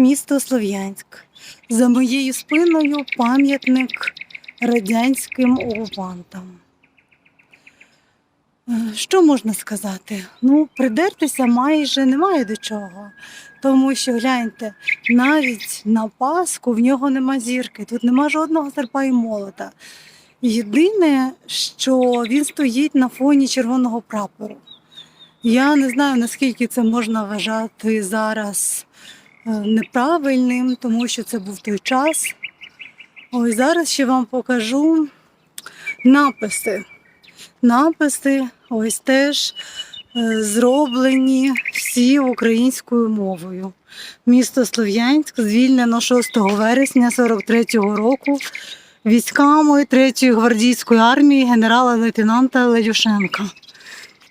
місто Слов'янськ. За моєю спиною пам'ятник радянським окупантам. Що можна сказати? Ну, придертися майже немає до чого. Тому що гляньте, навіть на Пасху в нього нема зірки, тут нема жодного серпа і молота. Єдине, що він стоїть на фоні червоного прапору. Я не знаю, наскільки це можна вважати зараз неправильним, тому що це був той час. Ось зараз ще вам покажу написи. Написи ось теж е, зроблені всі українською мовою. Місто Слов'янськ звільнено 6 вересня 43-го року військами 3-ї гвардійської армії генерала-лейтенанта Ледюшенка.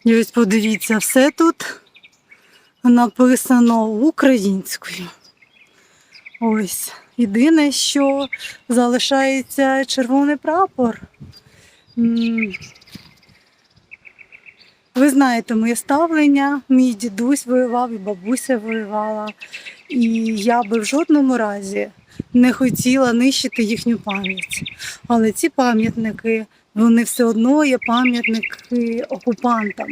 І ось подивіться, все тут написано українською. Ось. Єдине, що залишається червоний прапор. Ви знаєте моє ставлення. Мій дідусь воював і бабуся воювала. І я би в жодному разі не хотіла нищити їхню пам'ять. Але ці пам'ятники, вони все одно є пам'ятники окупантам.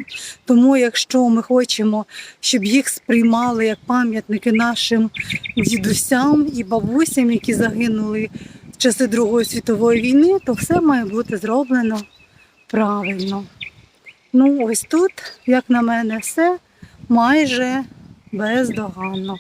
Тому, якщо ми хочемо, щоб їх сприймали як пам'ятники нашим дідусям і бабусям, які загинули в часи Другої світової війни, то все має бути зроблено правильно. Ну, ось тут, як на мене, все майже бездоганно.